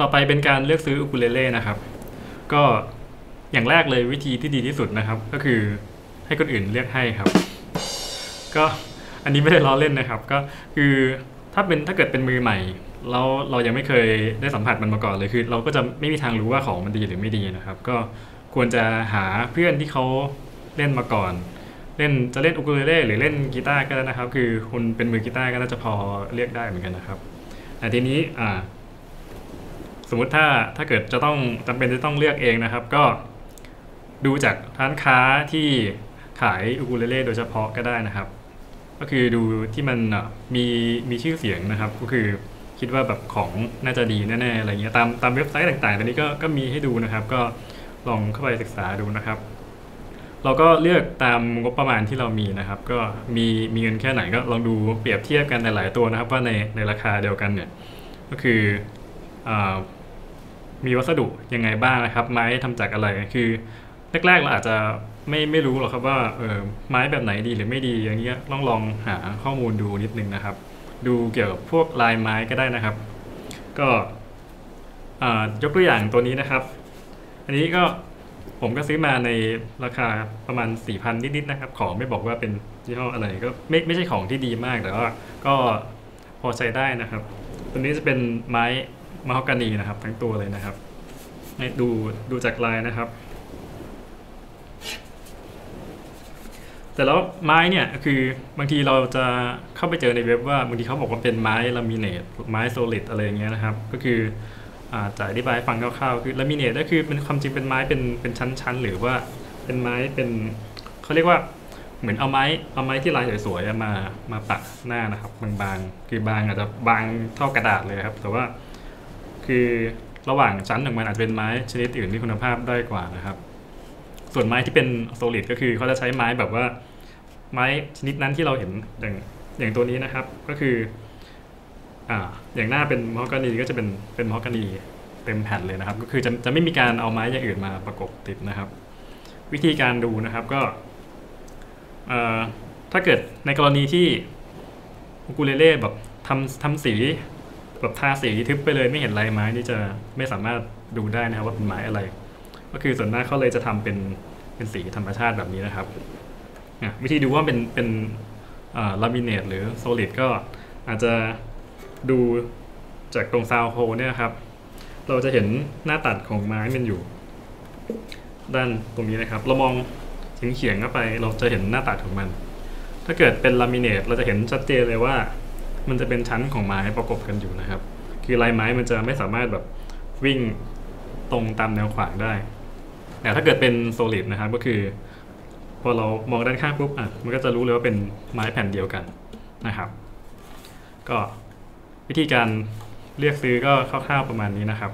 ต่อไปเป็นการเลือกซื้ออูคูเลเล่นะครับ ก็อย่างแรกเลยวิธีที่ดีที่สุดนะครับ ก็คือให้คนอื่นเลือกให้ครับ ก็อันนี้ไม่ได้ล้อเล่นนะครับ ก็คือถ้าเป็นถ้าเกิดเป็นมือใหม่แล้วเรายังไม่เคยได้สัมผัสมันมาก่อนเลยคือ เราก็จะไม่มีทางรู้ว่าของมันดีหรือไม่ดีนะครับ ก็ควรจะหาเพื่อนที่เขาเล่นมาก่อน เล่นจะเล่นอูคูเลเล่หรือเล่นกีตาร์ก็ได้นะครับ คือคุณเป็นมือกีตาร์ก็น่าจะพอเรียกได้เหมือนกันนะครับแต่ทีนี้อ่า สมมุติถ้าถ้าเกิดจะต้องจำเป็นจะต้องเลือกเองนะครับ ก็ดูจากร้านค้าที่ขายอูคูเลเล่โดยเฉพาะก็ได้นะครับ ก็คือดูที่มันมีมีชื่อเสียงนะครับ ก็คือคิดว่าแบบของน่าจะดีแน่ๆอะไรเงี้ยตามตามเว็บไซต์ต่างๆตอนนี้ก็ก็มีให้ดูนะครับ ก็ลองเข้าไปศึกษาดูนะครับ เราก็เลือกตามงบประมาณที่เรามีนะครับ ก็มีมีเงินแค่ไหนก็ลองดูเปรียบเทียบกันในหลายตัวนะครับ ว่าในในราคาเดียวกันเนี่ยก็คืออา มีวัสดุยังไงบ้างนะครับ ไม้ทำจากอะไรคือแรกๆเราอาจจะไม่ไม่รู้หรอกครับว่าเออไม้แบบไหนดีหรือไม่ดีอย่างเงี้ยลองลองหาข้อมูลดูนิดนึงนะครับ ดูเกี่ยวกับพวกลายไม้ก็ได้นะครับ ก็อ่ายกตัวอย่างตัวนี้นะครับ อันนี้ก็ผมก็ซื้อมาในราคาประมาณ 4,000 นิดๆนะครับ ของไม่บอกว่าเป็นยี่ห้ออะไรก็ไม่ไม่ใช่ของที่ดีมากแต่ว่าก็พอใช้ได้นะครับ ตัวนี้จะเป็นไม้ มฮอกกานีนะครับ ทั้งตัวเลยนะครับดูดูจากลายนะครับ แต่แล้วไม้เนี่ยคือบางทีเราจะเข้าไปเจอในเว็บว่าบางทีเขาบอกว่าเป็นไม้ลามิเนตไม้โซลิดอะไรอย่างเงี้ยนะครับ ก็คืออ่าจะอธิบายฟังคร่าวๆคือลามิเนตก็คือเป็นความจริงเป็นไม้เป็นเป็นชั้นๆ หรือว่าเป็นไม้เป็นเขาเรียกว่าเหมือนเอาไม้เอาไม้ที่ลายสวยๆมามาปักหน้านะครับบางๆคือบางอาจจะบางเท่ากระดาษเลยครับ แต่ว่า คือระหว่างชั้นของมันอาจจะเป็นไม้ชนิดอื่นที่คุณภาพได้กว่านะครับ ส่วนไม้ที่เป็นโซลิดก็คือเขาจะใช้ไม้แบบว่า ไม้ชนิดนั้นที่เราเห็นอย่างอย่างตัวนี้นะครับ ก็คืออ่าอย่างหน้าเป็นมอฮอกกานีก็จะเป็นเป็นมอฮอกกานีเต็มแผ่นเลยนะครับ ก็คือจะจะไม่มีการเอาไม้อย่างอื่นมาประกบติดนะครับ วิธีการดูนะครับก็เอ่อถ้าเกิดในกรณีที่อูคูเลเล่แบบทำทำสี แบบทาสีทึบไปเลยไม่เห็นลายไม้นี่จะไม่สามารถดูได้นะครับว่าเป็นไม้อะไร ก็คือส่วนมากเขาเลยจะทำเป็นเป็นสีธรรมชาติแบบนี้นะครับวิธีดูว่าเป็นเป็นลามิเนตหรือโซลิดก็อาจจะดูจากตรงซาวโฮเนี่ยครับ เราจะเห็นหน้าตัดของไม้มันอยู่ ด้านตรงนี้นะครับ เรามองเฉียงเฉียงๆเข้าไปเราจะเห็นหน้าตัดของมัน ถ้าเกิดเป็นลามิเนตเราจะเห็นชัดเจนเลยว่า มันจะเป็นชั้นของไม้ประกบกันอยู่นะครับ คือลายไม้มันจะไม่สามารถแบบวิ่งตรงตามแนวขวางได้ แต่ถ้าเกิดเป็นโซลิดนะครับก็คือพอเรามองด้านข้างปุ๊บอะมันก็จะรู้เลยว่าเป็นไม้แผ่นเดียวกันนะครับ ก็วิธีการเรียกซื้อก็คร่าวๆประมาณนี้นะครับ